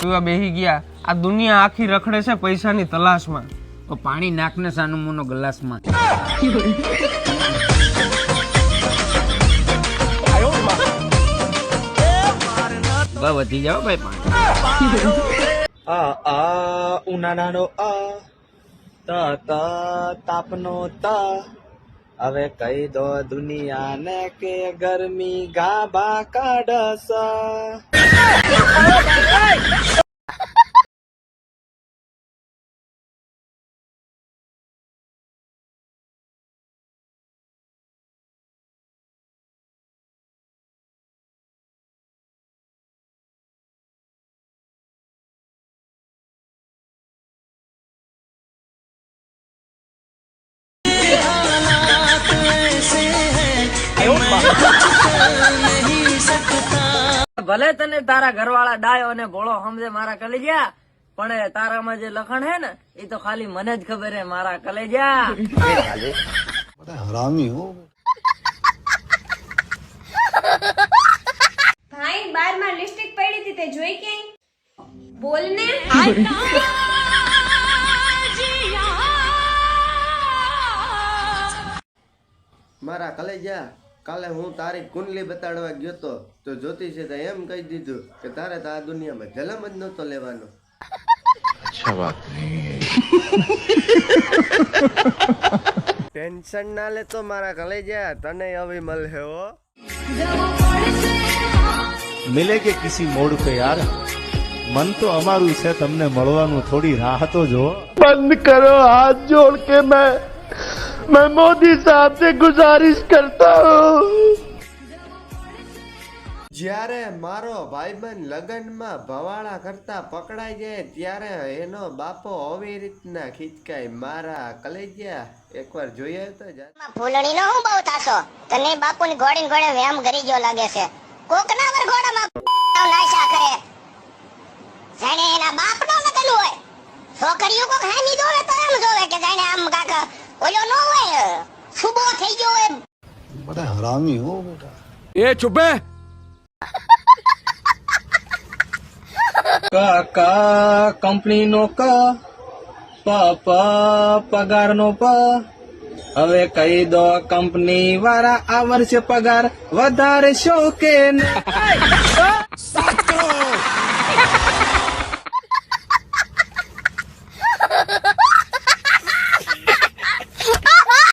પીવા બેહી ગયા. આ દુનિયા આખી રખડે છે પૈસાની તલાશમાં. તો પાણી નાખને સાનુમોનો ગ્લાસમાં. વધી જાઓ ભાઈ પાણી. આ આ ઉનાળાનો આ ત ત તાપનો ત. હવે કહી દો દુનિયાને કે ગરમી ગાભા કાઢસ ભલે તને તારા ઘરવાળા ડાયો અને ભોળો સમજે મારા કલેજા પણ એ તારામાં જે લખણ હે ને એ તો ખાલી મને જ ખબર હે મારા કલેજા. ભાઈ બારમાં લિપસ્ટિક પડી હતી તે જોઈ કે બોલ ને. મારા કલેજા કાલે હું તારી કુંડલી બતાડવા ગયો તો તો જ્યોતિષે તો એમ કહી દીધું કે તારે તો આ દુનિયામાં જલમ જ નહોતો લેવાનો. અચ્છા વાત નહીં. ટેન્શન ના લે તો મારા કલેજા તને હવે મળે હો મિલેગે કિસી મોડ પે યાર? મન તો અમારું છે તમને મળવાનું થોડી રાહતો જો બંધ કરો હાથ જોડ કે મેં मैं मोदी साहब से गुजारिश करता हूँ જ્યારે મારો ભાઈબંધ લગનમાં ભવાળા કરતા પકડાઈ જાય ત્યારે એનો બાપો આવી રીતના ખીચકાય મારા કલેજા એકવાર જોઈએ તો જા ફૂલણી નો હું બહુ થાશો તને બાપુની ઘોડીને ઘોડે વ્યામ ગરી ગયો લાગે છે કોકના પર ઘોડામાં નાશા કરે જાણે એના બાપ નો લગન હોય છોકરીઓ કોક હાની જોવે તો એમ જોવે કે જાણે આમ કાક ઓલો નો હોય સુબો થઈ ગયો હોય એ છુપે ક ક કંપનીનો ક પ પ પગારનો પ હવે કહી દો કંપની વાળા આ વર્ષે પગાર વધારે શો કે નહીં?